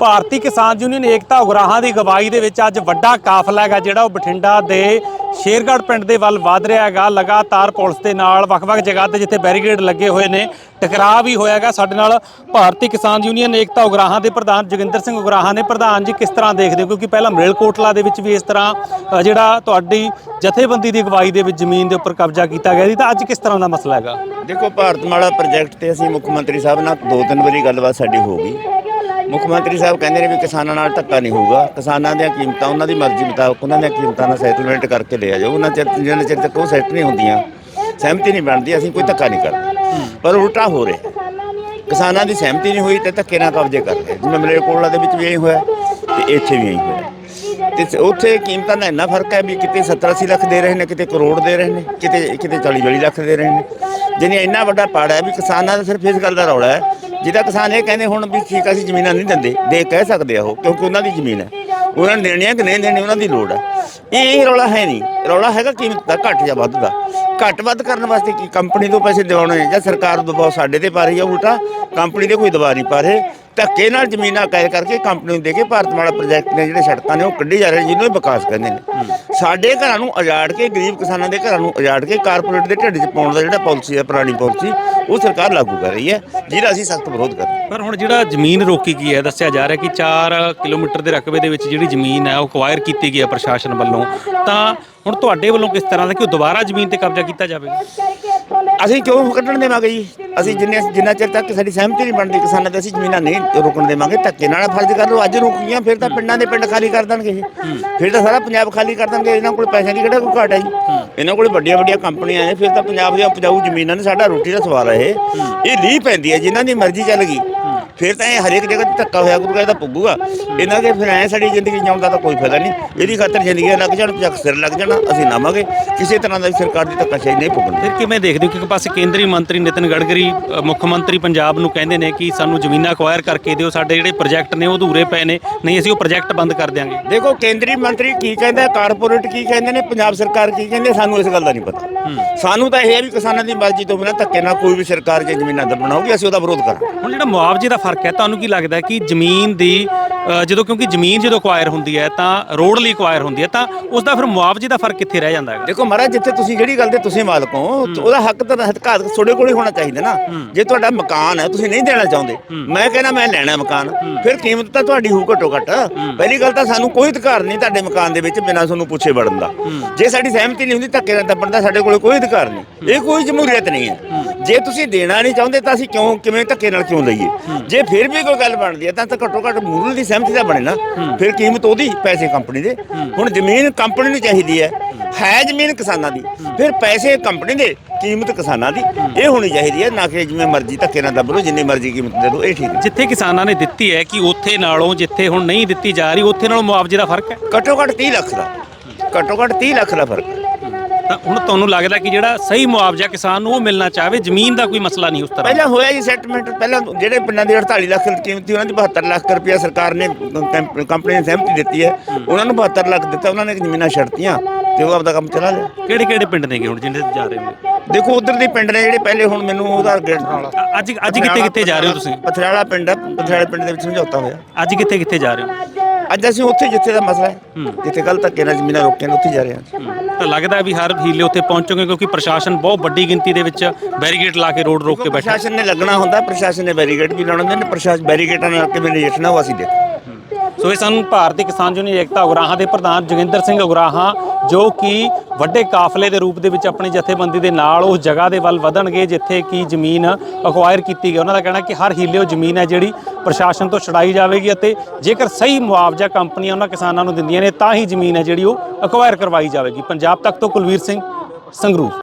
ਭਾਰਤੀ ਕਿਸਾਨ ਯੂਨੀਅਨ ਏਕਤਾ ਉਗਰਾਹਾਂ ਦੀ ਗਵਾਹੀ ਦੇ ਵਿੱਚ ਅੱਜ ਵੱਡਾ ਕਾਫਲਾ ਹੈਗਾ ਜਿਹੜਾ ਉਹ ਬਠਿੰਡਾ ਦੇ ਸ਼ੇਰਗੜ੍ਹ ਪਿੰਡ ਦੇ ਵੱਲ ਵਧ ਰਿਹਾ ਹੈਗਾ। ਲਗਾਤਾਰ ਪੁਲਿਸ ਦੇ ਨਾਲ ਵੱਖ-ਵੱਖ ਜਗ੍ਹਾ ਤੇ ਜਿੱਥੇ ਬੈਰੀਕੇਡ ਲੱਗੇ ਹੋਏ ਨੇ, ਟਕਰਾਅ ਵੀ ਹੋਇਆਗਾ ਸਾਡੇ ਨਾਲ। ਭਾਰਤੀ ਕਿਸਾਨ ਯੂਨੀਅਨ ਏਕਤਾ ਉਗਰਾਹਾਂ ਦੇ ਪ੍ਰਧਾਨ ਜੋਗਿੰਦਰ ਸਿੰਘ ਉਗਰਾਹਾਂ ਨੇ। ਪ੍ਰਧਾਨ ਜੀ, ਕਿਸ ਤਰ੍ਹਾਂ ਦੇਖਦੇ ਹੋ? ਕਿਉਂਕਿ ਪਹਿਲਾਂ ਮਰੇਲਕੋਟਲਾ ਦੇ ਵਿੱਚ ਵੀ ਇਸ ਤਰ੍ਹਾਂ ਜਿਹੜਾ ਤੁਹਾਡੀ ਜਥੇਬੰਦੀ ਦੀ ਅਗਵਾਈ ਦੇ ਵਿੱਚ ਜ਼ਮੀਨ ਦੇ ਉੱਪਰ ਕਬਜ਼ਾ ਕੀਤਾ ਗਿਆ ਸੀ, ਤਾਂ ਅੱਜ ਕਿਸ ਤਰ੍ਹਾਂ ਦਾ ਮਸਲਾ ਹੈਗਾ? ਦੇਖੋ ਭਾਰਤਮਾਲਾ ਪ੍ਰੋਜੈਕਟ ਤੇ ਅਸੀਂ ਮੁੱਖ ਮੰਤਰੀ ਸਾਹਿਬ ਨਾਲ ਦੋ ਤਿੰਨ ਵਾਰੀ ਗੱਲਬਾਤ ਸਾਡੀ ਹੋ ਗਈ। ਮੁੱਖ ਮੰਤਰੀ ਸਾਹਿਬ ਕਹਿੰਦੇ ਨੇ ਵੀ ਕਿਸਾਨਾਂ ਨਾਲ ਧੱਕਾ ਨਹੀਂ ਹੋਊਗਾ। ਕਿਸਾਨਾਂ ਦੀਆਂ ਕੀਮਤਾਂ, ਉਹਨਾਂ ਦੀ ਮਰਜ਼ੀ ਮੁਤਾਬਕ ਉਹਨਾਂ ਦੀਆਂ ਕੀਮਤਾਂ ਨਾਲ ਸੈਟਲਮੈਂਟ ਕਰਕੇ ਲਿਆ ਜਾਓ। ਉਹਨਾਂ ਚਿਰ ਜਿੰਨਾ ਚਿਰ ਤੱਕ ਉਹ ਸੈੱਟ ਨਹੀਂ ਹੁੰਦੀਆਂ, ਸਹਿਮਤੀ ਨਹੀਂ ਬਣਦੀ, ਅਸੀਂ ਕੋਈ ਧੱਕਾ ਨਹੀਂ ਕਰਦੇ। ਪਰ ਉਲਟਾ ਹੋ ਰਿਹਾ। ਕਿਸਾਨਾਂ ਦੀ ਸਹਿਮਤੀ ਨਹੀਂ ਹੋਈ ਤੇ ਧੱਕੇ ਨਾਲ ਕਬਜ਼ੇ ਕਰ ਰਹੇ ਜਿਵੇਂ ਮਲੇਰਕੋਟਲਾ ਦੇ ਵਿੱਚ ਵੀ ਇਹੀ ਹੋਇਆ ਤੇ ਇੱਥੇ ਵੀ ਇਹੀ ਹੋਇਆ। ਤੇ ਉੱਥੇ ਕੀਮਤਾਂ ਦਾ ਇੰਨਾ ਫ਼ਰਕ ਹੈ ਵੀ ਕਿਤੇ 70 80 ਲੱਖ ਦੇ ਰਹੇ ਨੇ, ਕਿਤੇ ਕਰੋੜ ਦੇ ਰਹੇ ਨੇ, ਕਿਤੇ ਕਿਤੇ 40 40 ਲੱਖ ਦੇ ਰਹੇ ਨੇ। ਜਿਹਨੇ ਇੰਨਾ ਵੱਡਾ ਪਾੜਾ ਹੈ ਵੀ ਕਿਸਾਨਾਂ ਦਾ ਸਿਰਫ ਇਸ ਗੱਲ ਦਾ ਰੌਲਾ ਹੈ ਜਿਹਦਾ ਕਿਸਾਨ ਇਹ ਕਹਿੰਦੇ ਹੁਣ ਵੀ ਠੀਕ ਅਸੀਂ ਜ਼ਮੀਨਾਂ ਨਹੀਂ ਦਿੰਦੇ, ਦੇ ਕਹਿ ਸਕਦੇ ਆ ਉਹ, ਕਿਉਂਕਿ ਉਹਨਾਂ ਦੀ ਜ਼ਮੀਨ ਹੈ। ਉਹਨਾਂ ਨੇ ਹੈ ਕਿ ਨਹੀਂ ਦੇਣੀ ਉਹਨਾਂ ਦੀ ਲੋੜ ਹੈ। ਇਹ ਇਹ ਰੌਲਾ ਹੈ ਨਹੀਂ। ਰੌਲਾ ਹੈਗਾ ਕੀਮਤ ਦਾ ਘੱਟ ਜਾਂ ਵੱਧ ਦਾ। ਘੱਟ ਵੱਧ ਕਰਨ ਵਾਸਤੇ ਕੀ, ਕੰਪਨੀ ਤੋਂ ਪੈਸੇ ਦਿਵਾਉਣੇ ਜਾਂ ਸਰਕਾਰ ਦਬਾਅ ਸਾਡੇ ਤੇ ਪਾ ਰਹੀ ਹੈ ਉਲਟਾ, ਕੰਪਨੀ ਦੇ ਕੋਈ ਦਬਾਅ ਨਹੀਂ ਪਾ ਰਹੇ। ਧੱਕੇ ਨਾਲ ਜ਼ਮੀਨਾਂ ਕਾਇਦ ਕਰਕੇ ਕੰਪਨੀ ਨੂੰ ਦੇ ਕੇ ਭਾਰਤਮਾਲਾ ਪ੍ਰੋਜੈਕਟ ਨੇ ਜਿਹੜੇ ਸੜਕਾਂ ਨੇ ਉਹ ਕੱਢੀ ਜਾ ਰਹੇ ਜਿਹਨੂੰ ਇਹ ਵਿਕਾਸ ਕਹਿੰਦੇ ਨੇ। ਸਾਡੇ ਘਰਾਂ ਨੂੰ ਉਜਾੜ ਕੇ ਗਰੀਬ ਕਿਸਾਨਾਂ ਦੇ ਘਰਾਂ ਨੂੰ ਉਜਾੜ ਕੇ ਕਾਰਪੋਰੇਟ ਦੇ ਢਿੱਡ 'ਚ ਪਾਉਣ ਦਾ ਜਿਹੜਾ ਪਾਲਿਸੀ ਹੈ ਪੁਰਾਣੀ ਪਾਲਿਸੀ ਉਹ ਸਰਕਾਰ ਲਾਗੂ ਕਰ ਰਹੀ ਹੈ ਜਿਹਦਾ ਅਸੀਂ ਸਖਤ ਵਿਰੋਧ ਕਰ ਰਹੇ ਹਾਂ। ਪਰ ਹੁਣ ਜਿਹੜਾ ਜ਼ਮੀਨ ਰੋਕੀ ਗਈ ਹੈ ਦੱਸਿਆ ਜਾ ਰਿਹਾ ਕਿ 4 ਕਿਲੋਮੀਟਰ ਦੇ ਰਕਬੇ ਦੇ ਵਿੱਚ ਜਿਹੜੀ ਜ਼ਮੀਨ ਹੈ ਉਹ ਅਕਵਾਇਰ ਕੀਤੀ ਗਈ ਹੈ ਪ੍ਰਸ਼ਾਸਨ ਵੱਲੋਂ। ਤਾਂ ਹੁਣ ਤੁਹਾਡੇ ਵੱਲੋਂ ਕਿਸ ਤਰ੍ਹਾਂ ਦਾ ਕਿ ਉਹ ਦੁਬਾਰਾ ਜ਼ਮੀਨ ਤੇ ਕਬਜ਼ਾ ਕੀਤਾ ਜਾਵੇਗਾ? ਅਸੀਂ ਕਿਉਂ ਕੱਢਣ ਦੇਵਾਂਗੇ ਜੀ? ਅਸੀਂ ਜਿੰਨੇ ਜਿੰਨਾ ਚਿਰ ਤੱਕ ਸਾਡੀ ਸਹਿਮਤੀ ਨਹੀਂ ਬਣਦੀ ਕਿਸਾਨਾਂ ਦੇ ਅਸੀਂ ਜ਼ਮੀਨਾਂ ਨਹੀਂ ਰੋਕਣ ਦੇਵਾਂਗੇ, ਧੱਕੇ ਨਾਲ ਫਰਜ਼ ਕਰ ਲਓ, ਅੱਜ ਰੁਕ ਗਈਆਂ ਫਿਰ ਤਾਂ ਪਿੰਡਾਂ ਦੇ ਪਿੰਡ ਖਾਲੀ ਕਰ ਦੇਣਗੇ ਇਹ ਫਿਰ ਤਾਂ ਸਾਰਾ ਪੰਜਾਬ ਖਾਲੀ ਕਰ ਦੇਣਗੇ, ਇਹਨਾਂ ਕੋਲ ਪੈਸਿਆਂ ਦੀ ਕਿਹੜਾ ਕੋਈ ਘਾਟ ਹੈ ਜੀ? ਇਹਨਾਂ ਕੋਲ ਵੱਡੀਆਂ ਵੱਡੀਆਂ ਕੰਪਨੀਆਂ ਨੇ, ਫਿਰ ਤਾਂ ਪੰਜਾਬ ਦੀਆਂ ਉਪਜਾਊ ਜ਼ਮੀਨਾਂ ਨੇ ਸਾਡਾ ਰੋਟੀ ਦਾ ਸਵਾਲ ਹੈ ਇਹ। ਇਹ ਲੀਹ ਪੈਂਦੀ ਹੈ, ਜਿਨ੍ਹਾਂ ਦੀ ਮਰਜ਼ੀ ਚੱਲ ਗਈ। ਫਿਰ ਤਾਂ ਇਹ ਹਰੇਕ ਜਗ੍ਹਾ ਤੇ ਧੱਕਾ ਹੋਇਆ ਕਰੂਗਾ ਇਹਦਾ ਪੁੱਗੂਗਾ ਇਹਨਾਂ ਦੇ ਫਿਰ ਐ ਸਾਡੀ ਜ਼ਿੰਦਗੀ ਜਿਉਣ ਦਾ ਤਾਂ ਕੋਈ ਫਾਇਦਾ ਨਹੀਂ। ਇਹਦੀ ਖਾਤਰ ਜ਼ਿੰਦਗੀਆਂ ਲੱਗ ਜਾਣ ਚੱਕ ਸਿਰ ਲੱਗ ਜਾਣਾ ਅਸੀਂ ਨਾਵਾਂਗੇ। ਕਿਸੇ ਤਰ੍ਹਾਂ ਦਾ ਸਰਕਾਰ ਦੀ ਧੱਕਾਸ਼ਾਹੀ ਨਹੀਂ ਪੁੱਗਣੀ ਫਿਰ ਕਿਵੇਂ ਦੇਖਦੇ ਹੋ? ਕਿ ਇੱਕ ਪਾਸੇ ਕੇਂਦਰੀ ਮੰਤਰੀ ਨਿਤਿਨ ਗਡਕਰੀ ਅ, ਮੁੱਖ ਮੰਤਰੀ ਪੰਜਾਬ ਨੂੰ ਕਹਿੰਦੇ ਨੇ ਕਿ ਸਾਨੂੰ ਜ਼ਮੀਨਾਂ ਅਕਵਾਇਰ ਕਰਕੇ ਦਿਓ ਸਾਡੇ ਜਿਹੜੇ ਪ੍ਰੋਜੈਕਟ ਨੇ ਉਹ ਅਧੂਰੇ ਪਏ ਨੇ ਨਹੀਂ ਅਸੀਂ ਉਹ ਪ੍ਰੋਜੈਕਟ ਬੰਦ ਕਰ ਦਿਆਂਗੇ। ਦੇਖੋ ਕੇਂਦਰੀ ਮੰਤਰੀ ਕੀ ਕਹਿੰਦਾ ਕਾਰਪੋਰੇਟ ਕੀ ਕਹਿੰਦੇ ਨੇ ਪੰਜਾਬ ਸਰਕਾਰ ਕੀ ਕਹਿੰਦੇ ਸਾਨੂੰ ਇਸ ਗੱਲ ਦਾ ਨਹੀਂ ਪਤਾ। ਸਾਨੂੰ ਤਾਂ ਇਹ ਹੈ ਵੀ ਕਿਸਾਨਾਂ ਦੀ ਮਰਜ਼ੀ ਤੋਂ ਬਿਨਾਂ ਧੱਕੇ ਨਾਲ ਕੋਈ ਵੀ ਸਰਕਾਰ ਜੇ ਜ਼ਮੀਨਾਂ ਦਾ ਬਣਾਉਗੀ ਅਸੀਂ ਉਹਦਾ ਵਿਰੋਧ ਕਰਾਂਗੇ। ਹੁਣ ਜਿਹੜਾ ਮੁਆਵਜ਼ੇ ਦਾ ਫ਼ਰਕ ਹੈ। ਤੁਹਾਨੂੰ ਕੀ ਲੱਗਦਾ ਹੈ ਕਿ ਜ਼ਮੀਨ ਦੀ ਅ, ਜਦੋਂ ਕਿਉਂਕਿ ਜ਼ਮੀਨ ਜਦੋਂ ਅਕਵਾਇਰ ਹੁੰਦੀ ਹੈ ਤਾਂ ਰੋਡ ਲਈ ਅਕਵਾਇਰ ਹੁੰਦੀ ਹੈ ਤਾਂ ਉਸ ਦਾ ਫਿਰ ਮੁਆਵਜ਼ੇ ਦਾ ਫ਼ਰਕ ਕਿੱਥੇ ਰਹਿ ਜਾਂਦਾ ਹੈਗਾ? ਦੇਖੋ ਮਹਾਰਾਜ ਜਿੱਥੇ ਤੁਸੀਂ ਜਿਹੜੀ ਗੱਲ ਦੇ ਤੁਸੀਂ ਮਾਲਕ ਹੋ ਤੇ ਉਹਦਾ ਹੱਕ ਤਾਂ ਹੱਕ ਤੁਹਾਡੇ ਕੋਲ ਹੀ ਹੋਣਾ ਚਾਹੀਦਾ ਨਾ। ਜੇ ਤੁਹਾਡਾ ਮਕਾਨ ਹੈ ਤੁਸੀਂ ਨਹੀਂ ਦੇਣਾ ਚਾਹੁੰਦੇ। ਮੈਂ ਕਹਿੰਦਾ ਮੈਂ ਲੈਣਾ ਮਕਾਨ। ਫਿਰ ਕੀਮਤ ਤਾਂ ਤੁਹਾਡੀ ਹੋਊ ਘੱਟੋ ਘੱਟ। ਪਹਿਲੀ ਗੱਲ ਤਾਂ ਸਾਨੂੰ ਕੋਈ ਅਧਿਕਾਰ ਨਹੀਂ ਤੁਹਾਡੇ ਮਕਾਨ ਦੇ ਵਿੱਚ ਬਿਨਾਂ ਤੁਹਾਨੂੰ ਪੁੱਛੇ ਵੜਨ ਦਾ। ਜੇ ਸਾਡੀ ਸਹਿਮਤੀ ਨਹੀਂ ਹੁੰਦੀ ਧੱਕੇ ਨਾਲ ਦੱਬਣ ਦਾ ਸਾਡੇ ਕੋਲ ਕੋਈ ਅਧਿਕਾਰ ਨਹੀਂ। ਇਹ ਕੋਈ ਜਮਹੂਰੀਅਤ ਨਹੀਂ ਹੈ। ਜੇ ਤੁਸੀਂ ਦੇਣਾ ਨਹੀਂ ਚਾਹੁੰਦੇ ਤਾਂ ਅਸੀਂ ਕਿਉਂ ਕਿਵੇਂ ਧੱਕੇ ਨਾਲ ਕਿਉਂ ਲਈਏ? ਜੇ ਫਿਰ ਵੀ ਕੋਈ ਗੱਲ ਬਣਦੀ ਹੈ ਤਾਂ ਤਾਂ ਘੱਟੋ ਘੱਟ ਮੂਲ ਦੀ ਸਹਿਮਤੀ ਤਾਂ ਬਣੇ ਨਾ। ਫਿਰ ਕੀਮਤ ਉਹਦੀ ਪੈਸੇ ਕੰਪਨੀ ਦੇ। ਹੁਣ ਜ਼ਮੀਨ ਕੰਪਨੀ ਨੂੰ ਚਾਹੀਦੀ ਹੈ। ਹੈ ਜ਼ਮੀਨ ਕਿਸਾਨਾਂ ਦੀ। ਫਿਰ ਪੈਸੇ ਕੰਪਨੀ ਦੇ ਕੀਮਤ ਕਿਸਾਨਾਂ ਦੀ। ਇਹ ਹੋਣੀ ਚਾਹੀਦੀ ਹੈ। ਨਾ ਕਿ ਜਿਵੇਂ ਮਰਜ਼ੀ ਧੱਕੇ ਨਾਲ ਦੱਬ ਲਓ ਜਿੰਨੀ ਮਰਜ਼ੀ ਕੀਮਤ ਦੇ ਦਿਓ ਇਹ ਠੀਕ ਹੈ। ਜਿੱਥੇ ਕਿਸਾਨਾਂ ਨੇ ਦਿੱਤੀ ਹੈ ਕਿ ਉੱਥੇ ਨਾਲੋਂ ਜਿੱਥੇ ਹੁਣ ਨਹੀਂ ਦਿੱਤੀ ਜਾ ਰਹੀ ਉੱਥੇ ਨਾਲੋਂ ਮੁਆਵਜ਼ੇ ਦਾ ਫ਼ਰਕ ਹੈ? ਘੱਟੋ ਘੱਟ 30 ਲੱਖ ਦਾ। ਘੱਟੋ ਘੱਟ 30 ਲੱਖ ਦਾ ਫ਼ਰਕ ਹੈ। ਤਾਂ ਹੁਣ ਤੁਹਾਨੂੰ ਲੱਗਦਾ ਕਿ ਜਿਹੜਾ ਸਹੀ ਮੁਆਵਜ਼ਾ ਕਿਸਾਨ ਨੂੰ ਉਹ ਮਿਲਣਾ ਚਾਹਵੇ ਜ਼ਮੀਨ ਦਾ ਕੋਈ ਮਸਲਾ ਨਹੀਂ ਉਸ ਤਰ੍ਹਾਂ? ਪਹਿਲਾਂ ਹੋਇਆ ਜੀ ਸੈਟਲਮੈਂਟ ਪਹਿਲਾਂ ਜਿਹੜੇ ਪਿੰਡਾਂ ਦੀ 48 ਲੱਖ ਕੀਮਤ ਉਹਨਾਂ ਦੀ 72 ਲੱਖ ਰੁਪਇਆ ਸਰਕਾਰ ਨੇ ਕੰਪ- ਕੰਪਨੀ ਨੇ ਸਹਿਮਤੀ ਦਿੱਤੀ ਹੈ। ਉਹਨਾਂ ਨੂੰ 72 ਲੱਖ ਦਿੱਤਾ ਉਹਨਾਂ ਨੇ ਜ਼ਮੀਨਾਂ ਛੱਡਤੀਆਂ ਤੇ ਉਹ ਆਪਦਾ ਕੰਮ ਚਲਾ ਲਿਆ। ਕਿਹੜੇ ਕਿਹੜੇ ਪਿੰਡ ਨੇਗੇ ਹੁਣ ਜਿੰਨੇ ਜਾ ਰਹੇ ਹੋ ਦੇਖੋ ਉਧਰ ਦੇ ਪਿੰਡ ਨੇ ਜਿਹੜੇ ਪਹਿਲੇ ਹੁਣ ਮੈਨੂੰ ਉਹਦਾ ਗੇਟ ਨਾਲ ਅੱਜ ਅੱਜ ਕਿੱਥੇ ਕਿੱਥੇ ਜਾ ਰਹੇ ਹੋ ਤੁਸੀਂ? ਪਥਰਾਲਾ ਪਿੰਡ ਹੈ ਪਥਰਾਲੇ ਪਿੰਡ ਦੇ ਵਿੱਚ ਸਮਝੌਤਾ ਹੋਇਆ। ਅੱਜ ਕਿੱਥੇ ਕਿੱਥੇ ਜਾ ਰਹੇ ਹੋ? ਅੱਜ ਅਸੀਂ ਉੱਥੇ ਜਿੱਥੇ ਦਾ ਮਸਲਾ ਹੈ ਜਿੱਥੇ ਕੱਲ ਧੱਕੇ ਨਾਲ ਜ਼ਮੀਨਾਂ ਰੋਕੀਆਂ ਨੇ ਉੱਥੇ ਜਾ ਰਹੇ ਹਾਂ। ਤਾਂ ਲੱਗਦਾ ਵੀ ਹਰ ਹੀਲੇ ਉੱਥੇ ਪਹੁੰਚੋਗੇ ਕਿਉਂਕਿ ਪ੍ਰਸ਼ਾਸਨ ਬਹੁਤ ਵੱਡੀ ਗਿਣਤੀ ਦੇ ਵਿੱਚ ਬੈਰੀਕੇਡ ਲਾ ਕੇ ਰੋਡ ਰੋਕ ਕੇ ਬੈਠਾ। ਪ੍ਰਸ਼ਾਸਨ ਨੇ ਲੱਗਣਾ ਹੁੰਦਾ ਪ੍ਰਸ਼ਾਸਨ ਨੇ ਬੈਰੀਕੇਡ ਵੀ ਲਾਉਣੇ ਹੁੰਦੇ ਨੇ ਪ੍ਰਸ਼ਾਸਨ ਬੈਰੀਕੇਡਾਂ ਨਾਲ ਕਿਵੇਂ ਨਜਿੱਠਣਾ ਉਹ ਅਸੀਂ ਦੇਖੋ ਸੋ ਇਹ ਸਨ ਭਾਰਤੀ ਕਿਸਾਨ ਯੂਨੀਅਨ ਏਕਤਾ ਉਗਰਾਹਾਂ ਦੇ ਪ੍ਰਧਾਨ ਜੋਗਿੰਦਰ ਸਿੰਘ ਉਗਰਾਹਾਂ ਜੋ ਕਿ ਵੱਡੇ ਕਾਫਲੇ ਦੇ ਰੂਪ ਦੇ ਵਿੱਚ ਆਪਣੀ ਜਥੇਬੰਦੀ ਦੇ ਨਾਲ ਉਸ ਜਗ੍ਹਾ ਦੇ ਵੱਲ ਵਧਣਗੇ, ਜਿੱਥੇ ਕਿ ਜ਼ਮੀਨ ਅਕਵਾਇਰ ਕੀਤੀ ਗਈ। ਉਹਨਾਂ ਦਾ ਕਹਿਣਾ ਕਿ ਹਰ ਹੀਲੇ ਉਹ ਜ਼ਮੀਨ ਹੈ ਜਿਹੜੀ ਪ੍ਰਸ਼ਾਸਨ ਤੋਂ ਛਡਾਈ ਜਾਵੇਗੀ ਅਤੇ ਜੇਕਰ ਸਹੀ ਮੁਆਵਜ਼ਾ ਕੰਪਨੀਆਂ ਉਹਨਾਂ ਕਿਸਾਨਾਂ ਨੂੰ ਦਿੰਦੀਆਂ ਨੇ, ਤਾਂ ਹੀ ਜ਼ਮੀਨ ਹੈ ਜਿਹੜੀ ਉਹ ਅਕਵਾਇਰ ਕਰਵਾਈ ਜਾਵੇਗੀ। ਪੰਜਾਬ ਤੱਕ ਤੋਂ ਕੁਲਵੀਰ ਸਿੰਘ ਸੰਗਰੂਰ।